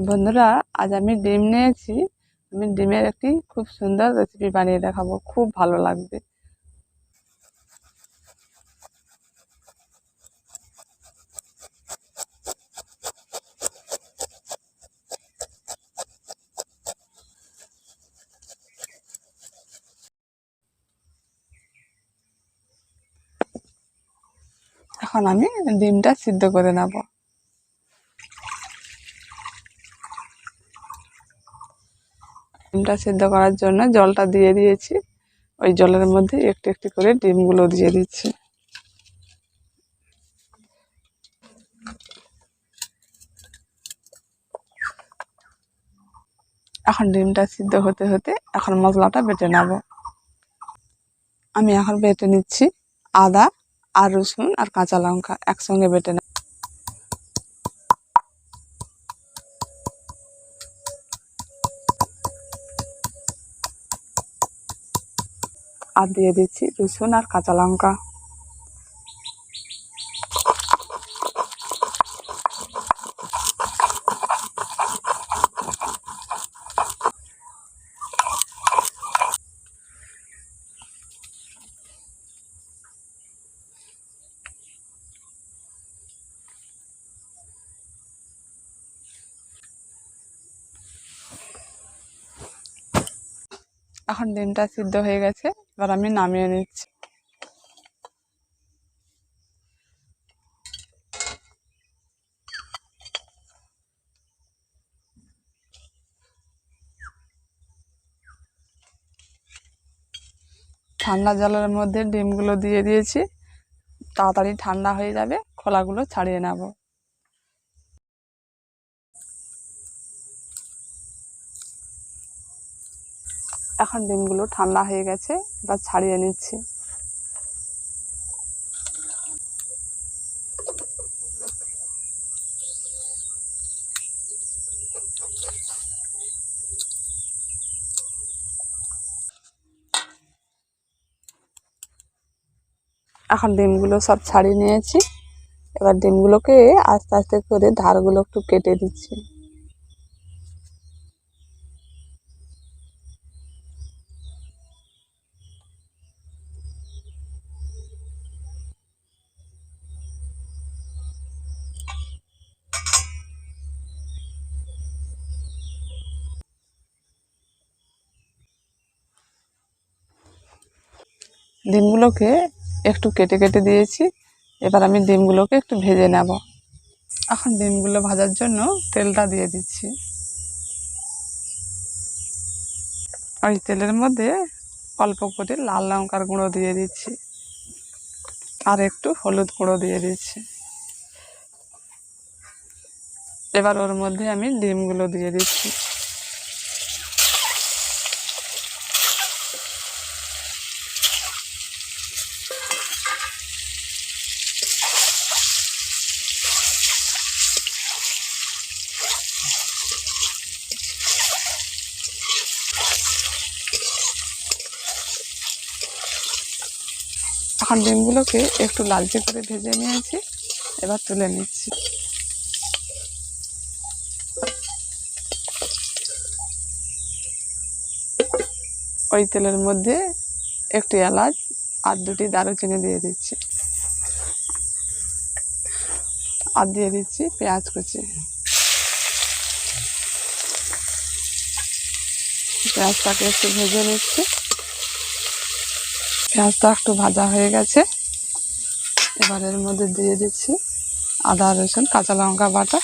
বন্ধুরা, আজ আমি ডিম নিয়েছি। আমি ডিমের একটি খুব সুন্দর রেসিপি বানিয়ে দেখাবো। খুব ভালো লাগবে। এখন আমি ডিমটা সিদ্ধ করে নেব। ডিমটা সেদ্ধ করার জন্য জলটা দিয়ে দিয়েছি। ওই জলের মধ্যে একটু একটু করে ডিমগুলো দিয়ে দিচ্ছি। এখন ডিমটা সিদ্ধ হতে হতে এখন মশলাটা বেটে নেব। আমি এখন বেটে নিচ্ছি আদা আর রসুন আর কাঁচা লঙ্কা একসঙ্গে বেটে নেব। আর দিয়ে দিচ্ছি রসুন আর কাঁচা লঙ্কা। এখন ডিমটা সিদ্ধ হয়ে গেছে, এবার আমি নামিয়ে নিচ্ছি। ঠান্ডা জলের মধ্যে ডিমগুলো দিয়ে দিয়েছি, তাড়াতাড়ি ঠান্ডা হয়ে যাবে, খোলাগুলো ছাড়িয়ে নেব। এখন ডিমগুলো ঠান্ডা হয়ে গেছে, এবার ছাড়িয়ে নিচ্ছি। এখন ডিমগুলো সব ছাড়িয়ে নিয়েছি। এবার ডিমগুলোকে আস্তে আস্তে করে ধারগুলো একটু কেটে দিচ্ছি। ডিমগুলোকে একটু কেটে কেটে দিয়েছি। এবার আমি ডিমগুলোকে একটু ভেজে নেব। এখন ডিমগুলো ভাজার জন্য তেলটা দিয়ে দিচ্ছি। ওই তেলের মধ্যে অল্প করে লাল লঙ্কার গুঁড়ো দিয়ে দিচ্ছি। আর একটু হলুদ গুঁড়ো দিয়ে দিচ্ছি। এবার ওর মধ্যে আমি ডিমগুলো দিয়ে দিচ্ছি। এখন ডিমগুলোকে একটু লালচে করে ভেজে নিয়েছি, এবার তুলে নিচ্ছি। ওই তেলের মধ্যে একটু এলাচ আর দুটি দারুচিনি দিয়ে দিচ্ছি। আর দিয়ে দিচ্ছি পেঁয়াজ কুচি। পেঁয়াজটাকে একটু ভেজে নিচ্ছি। পেঁয়াজটা একটু ভাজা হয়ে গেছে। এবার এর মধ্যে দিয়ে দিচ্ছি আদা, রসুন, কাঁচা লঙ্কা বাটা।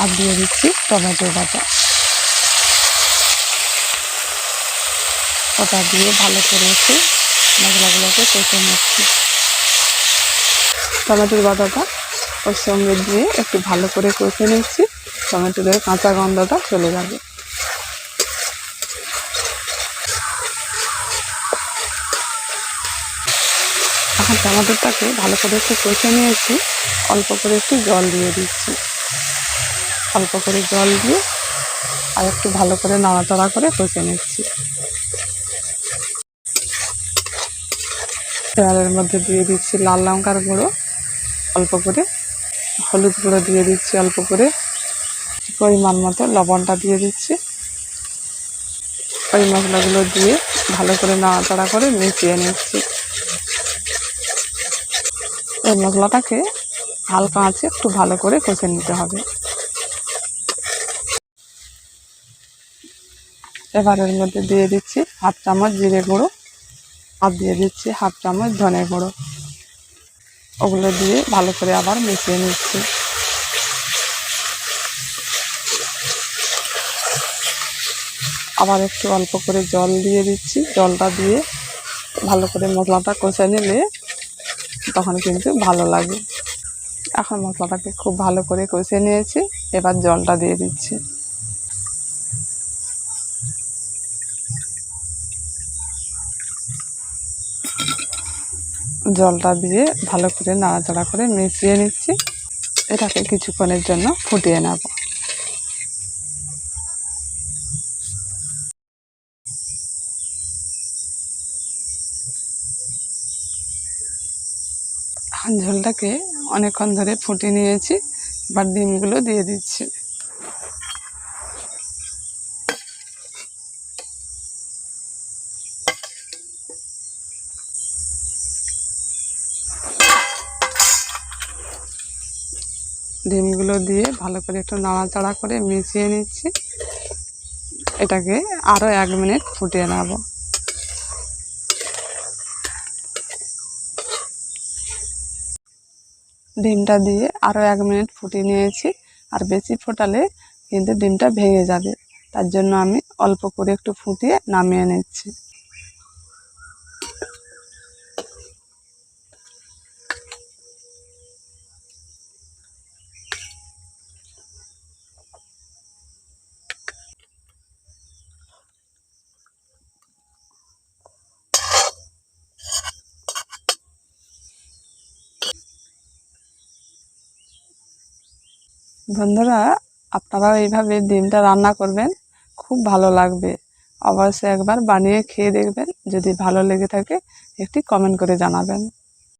আর দিয়ে দিচ্ছি টমেটো বাটা। ওটা দিয়ে ভালো করে একটু মশলাগুলোকে কষে নিচ্ছি। টমেটোর বাটাটা ওর সঙ্গে দিয়ে একটু ভালো করে কষে নিচ্ছি। টমেটোর কাঁচা গন্ধটা চলে যাবে। এখন টমেটোটাকে ভালো করে একটু কষে নিয়েছি। অল্প করে একটু জল দিয়ে দিচ্ছি। অল্প করে জল দিয়ে আর একটু ভালো করে নাড়াচাড়া করে কষে নিচ্ছি। এর মধ্যে দিয়ে দিচ্ছি লাল লঙ্কার গুঁড়ো। অল্প করে হলুদ গুঁড়ো দিয়ে দিচ্ছি অল্প করে। পরিমাণ মতো লবণটা দিয়ে দিচ্ছি। ওই মশলাগুলো দিয়ে ভালো করে নাড়াচাড়া করে মিশিয়ে নিচ্ছি। এই মশলাটাকে হালকা আঁচে একটু ভালো করে কষে নিতে হবে। এবার মধ্যে দিয়ে দিচ্ছি হাফ চামচ জিরে গুঁড়ো আর দিয়ে দিচ্ছি হাফ চামচ ধনে গুঁড়ো। ওগুলো দিয়ে ভালো করে আবার মিশিয়ে নিচ্ছি। আবার একটু অল্প করে জল দিয়ে দিচ্ছি। জলটা দিয়ে ভালো করে মশলাটা কষে নিলে তখন কিন্তু ভালো লাগে। এখন মশলাটাকে খুব ভালো করে কষে নিয়েছি, এবার জলটা দিয়ে দিচ্ছি। জলটা দিয়ে ভালো করে নাড়াচাড়া করে মিশিয়ে নিচ্ছি। এটাকে কিছুক্ষণের জন্য ফুটিয়ে নেব। ঝোলটাকে অনেকক্ষণ ধরে ফুটিয়ে নিয়েছি, এবার ডিমগুলো দিয়ে দিচ্ছি। ডিমগুলো দিয়ে ভালো করে একটু নাড়াচাড়া করে মিশিয়ে নিচ্ছি। এটাকে আরও এক মিনিট ফুটিয়ে নেব। ডিমটা দিয়ে আরও এক মিনিট ফুটিয়ে নিয়েছি। আর বেশি ফোটালে কিন্তু ডিমটা ভেঙে যাবে। তার জন্য আমি অল্প করে একটু ফুটিয়ে নামিয়ে নিচ্ছি। বন্ধুরা, আপনারাও এইভাবে ডিমটা রান্না করবেন, খুব ভালো লাগবে। অবশ্যই একবার বানিয়ে খেয়ে দেখবেন, যদি ভালো লেগে থাকে, একটি কমেন্ট করে জানাবেন।